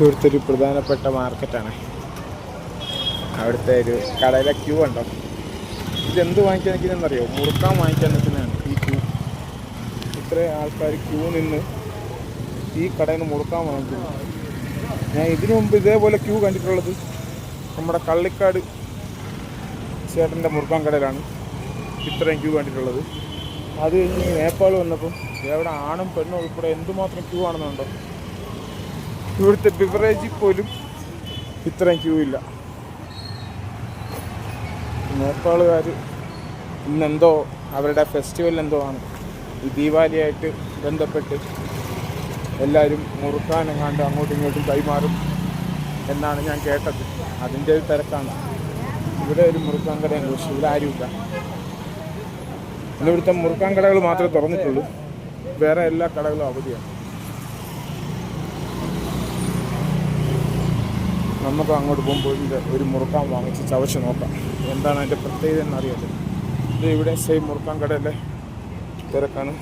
ഇവിടുത്തെ പ്രധാനപ്പെട്ട മാർക്കറ്റാണ്. അവിടുത്തെ ഒരു കടയിലെ ക്യൂ ഉണ്ടോ? ഇതെന്ത് വാങ്ങിക്കാൻ നിൽക്കുന്നതെന്നറിയോ? മുറുക്കാൻ വാങ്ങിക്കാൻ നിൽക്കുന്നതാണ് ഈ ക്യൂ. ഇത്രയും ആൾക്കാർ ക്യൂ നിന്ന് ഈ കടയിൽ നിന്ന് മുറുക്കാൻ വാങ്ങിക്കുന്നു. ഞാൻ ഇതിനു മുമ്പ് ഇതേപോലെ ക്യൂ കണ്ടിട്ടുള്ളത് നമ്മുടെ കള്ളിക്കാട് ചേട്ടന്റെ മുറുക്കാൻ കടയിലാണ്. ഇത്രയും ക്യൂ കണ്ടിട്ടുള്ളത്. അത് കഴിഞ്ഞ് നേപ്പാൾ വന്നപ്പം എവിടെ ആണും പെണ്ണും ഉൾപ്പെടെ എന്തുമാത്രം ക്യൂ ആണെന്നുണ്ടോ? ഇവിടുത്തെ ബിവറേജിൽ പോലും ഇത്രയും ക്യൂ ഇല്ല. നേപ്പാളുകാർ ഇന്നെന്തോ അവരുടെ ഫെസ്റ്റിവൽ എന്തോ ആണ്. ഈ ദീപാവലിയായിട്ട് ബന്ധപ്പെട്ട് എല്ലാവരും മുറുക്കാനെങ്ങാണ്ട് അങ്ങോട്ടും ഇങ്ങോട്ടും കൈമാറും എന്നാണ് ഞാൻ കേട്ടത്. അതിന്റെ ഒരു തിരക്കാണ്. ഇവിടെ ഒരു മുറുക്കാൻ കടയുണ്ട് ഇവിടെ ആരുമില്ല. ഇന്ന് ഇവിടുത്തെ മുറുക്കാൻ കടകൾ മാത്രമേ തുറന്നിട്ടുള്ളൂ. വേറെ എല്ലാ കടകളും അവധിയാണ്. നമുക്ക് അങ്ങോട്ട് പോകുമ്പോൾ ഇതിന്റെ ഒരു മുറുക്കാൻ വാങ്ങിച്ച് ചവച്ച് നോക്കാം. എന്താണ് അതിന്റെ പ്രത്യേകത എന്നറിയാതെ ഇത് ഇവിടെ സെയിം മുറുക്കാൻ കടയിലെ തിരക്കാണ്.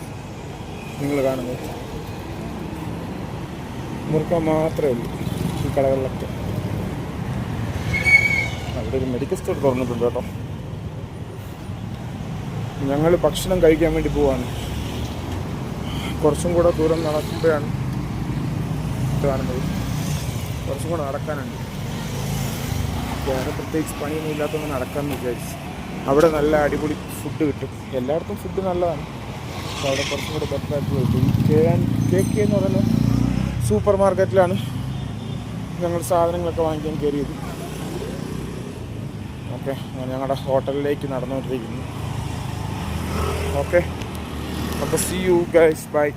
നിങ്ങൾ കാണുന്നത് മുറുക്കാൻ മാത്രമേ ഉള്ളൂ ഈ കടകളിലൊക്കെ. അവിടെ ഒരു മെഡിക്കൽ സ്റ്റോർ തുറന്നിട്ടുണ്ട് കേട്ടോ. ഞങ്ങൾ ഭക്ഷണം കഴിക്കാൻ വേണ്ടി പോവാണ്. കുറച്ചും കൂടെ ദൂരം നടക്കുമ്പോഴാണ് കാണുന്നത്. കുറച്ചും കൂടെ നടക്കാനുണ്ട്. വേറെ പ്രത്യേകിച്ച് പണിയൊന്നും ഇല്ലാത്തതൊന്നും നടക്കാമെന്ന് വിചാരിച്ചു. അവിടെ നല്ല അടിപൊളി ഫുഡ് കിട്ടും. എല്ലായിടത്തും ഫുഡ് നല്ലതാണ്. അപ്പോൾ അവിടെ കുറച്ചും കൂടെ ബെറ്റർ ആയിട്ട് കിട്ടും ഈ കെ കെ കെ എന്ന് പറയുന്ന സൂപ്പർ മാർക്കറ്റിലാണ് ഞങ്ങൾ സാധനങ്ങളൊക്കെ വാങ്ങിക്കാൻ കയറിയത്. ഓക്കെ ഞങ്ങളുടെ ഹോട്ടലിലേക്ക് നടന്നുകൊണ്ടിരിക്കുന്നു. ഓക്കെ അപ്പോൾ സി യു ഗൈസ് ബൈ